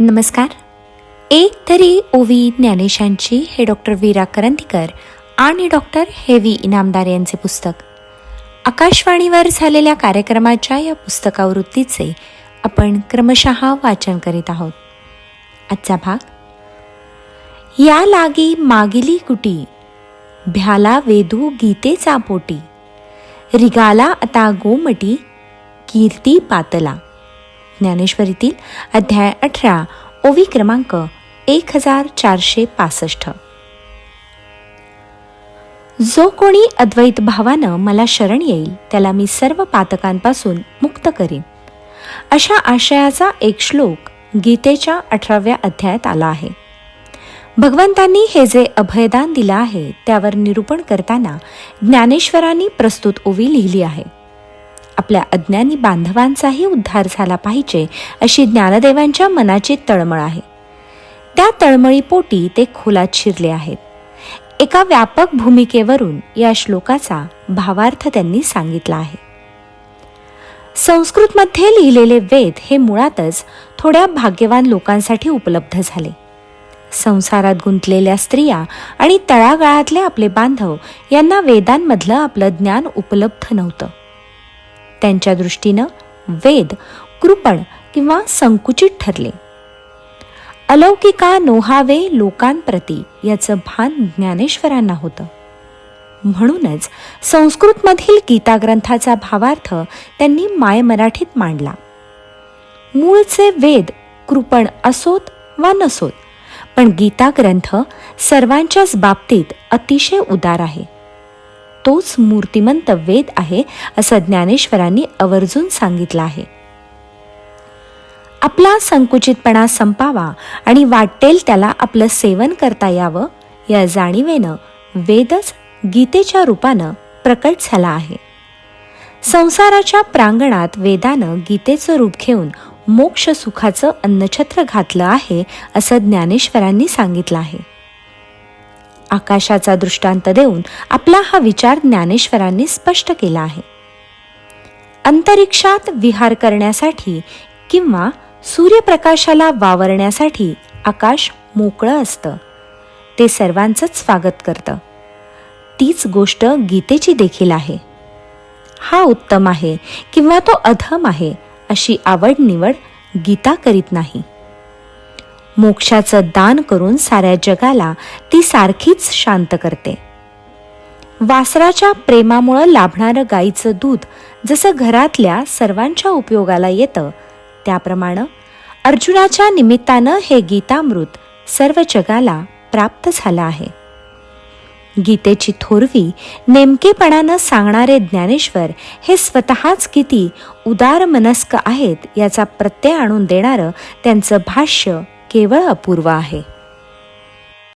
नमस्कार. एक तरी ओवी ज्ञानेशांची हे डॉक्टर वीरा करंदीकर आणि डॉक्टर हेवी इनामदार यांचे पुस्तक. आकाशवाणीवर झालेल्या कार्यक्रमाच्या या पुस्तकावृत्तीचे आपण क्रमशः वाचन करीत आहोत. आजचा भाग या लागी मागिली कुटी भ्याला वेदू गीतेचा पोटी रिगाला आता गोमटी कीर्ती पातला ज्ञानेश्वरीतील अध्याय अठरा ओवी क्रमांक एक हजार चारशे पासष्ट. जो कोणी अद्वैत भावानं मला शरण येईल त्याला मी सर्व पातकांपासून मुक्त करीन. अशा आशयाचा एक श्लोक गीतेच्या अठराव्या अध्यायात आला आहे. भगवंतांनी हे जे अभयदान दिलं आहे त्यावर निरूपण करताना ज्ञानेश्वरांनी प्रस्तुत ओवी लिहिली आहे. आपल्या अज्ञानी बांधवांचाही उद्धार झाला पाहिजे अशी ज्ञानदेवांच्या मनाची तळमळ आहे. त्या तळमळीपोटी ते खोलात शिरले आहेत. एका व्यापक भूमिकेवरून या श्लोकाचा भावार्थ त्यांनी सांगितला आहे. संस्कृतमध्ये लिहिलेले वेद हे मुळातच थोड्या भाग्यवान लोकांसाठी उपलब्ध झाले. संसारात गुंतलेल्या स्त्रिया आणि तळागाळातले आपले बांधव यांना वेदांमधलं आपलं ज्ञान उपलब्ध नव्हतं. त्यांच्या दृष्टीनं वेद कृपण किंवा संकुचित ठरले. अलौकिका नोहावे लोकांप्रती याचं भान ज्ञानेश्वरांना होतं. म्हणूनच संस्कृतमधील गीता ग्रंथाचा भावार्थ त्यांनी माय मराठीत मांडला. मूळचे वेद कृपण असोत वा नसोत पण गीता ग्रंथ सर्वांच्याच बाबतीत अतिशय उदार आहे. तोच मूर्तिमंत वेद आहे असं ज्ञानेश्वरांनी आवर्जून सांगितलं आहे. आपला संकुचितपणा संपावा आणि वाटेल त्याला आपलं सेवन करता यावं या जाणीवेनं वेदच गीतेच्या रूपानं प्रकट झाला आहे. संसाराच्या प्रांगणात वेदानं गीतेचं रूप घेऊन मोक्ष सुखाचं अन्नछत्र घातलं आहे असं ज्ञानेश्वरांनी सांगितलं आहे. आकाशाचा दृष्टांत देऊन आपला हा विचार ज्ञानेश्वरांनी स्पष्ट केला आहे. अंतरिक्षात विहार करण्यासाठी किंवा सूर्यप्रकाशाला वावरण्यासाठी आकाश मोकळं असतं. ते सर्वांचंच स्वागत करतं. तीच गोष्ट गीतेची देखील आहे. हा उत्तम आहे किंवा तो अधम आहे अशी आवड निवड गीता करीत नाही. मोक्षाचं दान करून साऱ्या जगाला ती सारखीच शांत करते. वासराच्या प्रेमामुळं लाभणारं गाईचं दूध जसं घरातल्या सर्वांच्या उपयोगाला येतं त्याप्रमाणे अर्जुनाच्या निमित्तानं हे गीतामृत सर्व जगाला प्राप्त झालं आहे. गीतेची थोरवी नेमकेपणानं सांगणारे ज्ञानेश्वर हे स्वतःच किती उदार मनस्क आहेत याचा प्रत्यय आणून देणारं त्यांचं भाष्य केवळ अपूर्व आहे.